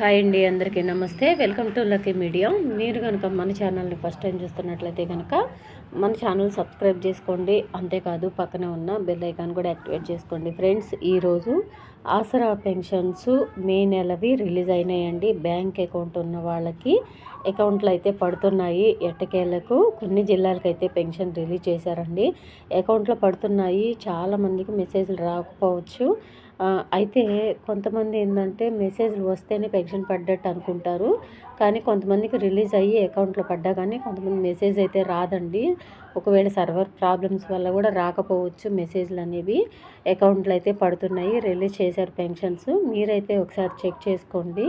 Hi అండి అందరికీ నమస్తే. Welcome to Lucky Media. మీరు కనుక మన ఛానల్ని ఫస్ట్ టైం చూస్తున్నట్లయితే కనుక మన ఛానల్ సబ్స్క్రైబ్ చేసుకోండి. అంతేకాదు పక్కనే ఉన్న బెల్ ఐకాన్ కూడా యాక్టివేట్ చేసుకోండి. ఫ్రెండ్స్ ఈరోజు ఆసరా పెన్షన్స్ మే నెలవి రిలీజ్ అయినాయండి. బ్యాంక్ అకౌంట్ ఉన్న వాళ్ళకి అకౌంట్లు అయితే పడుతున్నాయి. ఎట్టకేళ్ళకు కొన్ని జిల్లాలకు అయితే పెన్షన్ రిలీజ్ చేశారండి. అకౌంట్లో పడుతున్నాయి. చాలామందికి మెసేజ్లు రాకపోవచ్చు. అయితే కొంతమంది ఏంటంటే మెసేజ్లు వస్తేనే పెన్షన్ పడ్డట్టు అనుకుంటారు. కానీ కొంతమందికి రిలీజ్ అయ్యి అకౌంట్లో పడ్డా కానీ కొంతమంది మెసేజ్ అయితే రాదండి. ఒకవేళ సర్వర్ ప్రాబ్లమ్స్ వల్ల కూడా రాకపోవచ్చు మెసేజ్లు అనేవి. అకౌంట్లు అయితే పడుతున్నాయి. రిలీజ్ చేశారు పెన్షన్స్. మీరైతే ఒకసారి చెక్ చేసుకోండి.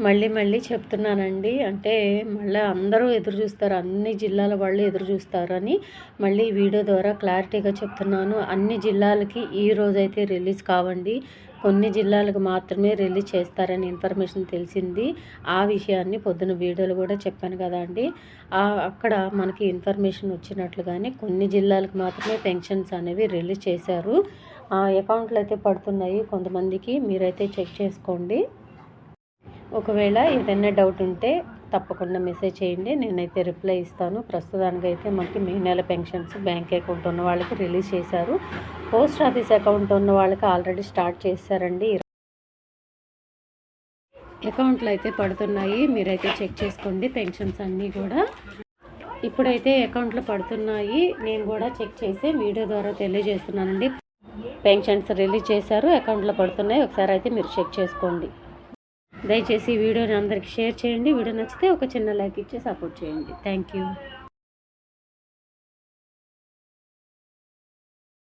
మళ్ళీ మళ్ళీ చెప్తున్నానండి. అంటే మళ్ళీ అందరూ ఎదురు చూస్తారు. అన్ని జిల్లాల వాళ్ళు ఎదురు చూస్తారు అని మళ్ళీ వీడియో ద్వారా క్లారిటీగా చెప్తున్నాను. అన్ని జిల్లాలకి ఈ రోజైతే రిలీజ్ కావండి. కొన్ని జిల్లాలకు మాత్రమే రిలీజ్ చేస్తారని ఇన్ఫర్మేషన్ తెలిసింది. ఆ విషయాన్ని పొద్దున వీడియోలు కూడా చెప్పాను కదా అండి. అక్కడ మనకి ఇన్ఫర్మేషన్ వచ్చినట్లుగానే కొన్ని జిల్లాలకు మాత్రమే పెన్షన్స్ అనేవి రిలీజ్ చేశారు. అకౌంట్లు అయితే పడుతున్నాయి. కొంతమందికి మీరైతే చెక్ చేసుకోండి. ఒకవేళ ఏదైనా డౌట్ ఉంటే తప్పకుండా మెసేజ్ చేయండి. నేనైతే రిప్లై ఇస్తాను. ప్రస్తుతానికి అయితే మనకి మే నెల పెన్షన్స్ బ్యాంక్ అకౌంట్ ఉన్న వాళ్ళకి రిలీజ్ చేశారు. పోస్ట్ ఆఫీస్ అకౌంట్ ఉన్న వాళ్ళకి ఆల్రెడీ స్టార్ట్ చేశారండి. అకౌంట్లు అయితే పడుతున్నాయి. మీరైతే చెక్ చేసుకోండి. పెన్షన్స్ అన్నీ కూడా ఇప్పుడైతే అకౌంట్లు పడుతున్నాయి. నేను కూడా చెక్ చేసి వీడియో ద్వారా తెలియజేస్తున్నానండి. పెన్షన్స్ రిలీజ్ చేశారు. అకౌంట్లో పడుతున్నాయి. ఒకసారి అయితే మీరు చెక్ చేసుకోండి. దయచేసి వీడియోని అందరికి షేర్ చేయండి. వీడియో నచ్చితే ఒక చిన్న లైక్ ఇచ్చి సపోర్ట్ చేయండి. Thank you.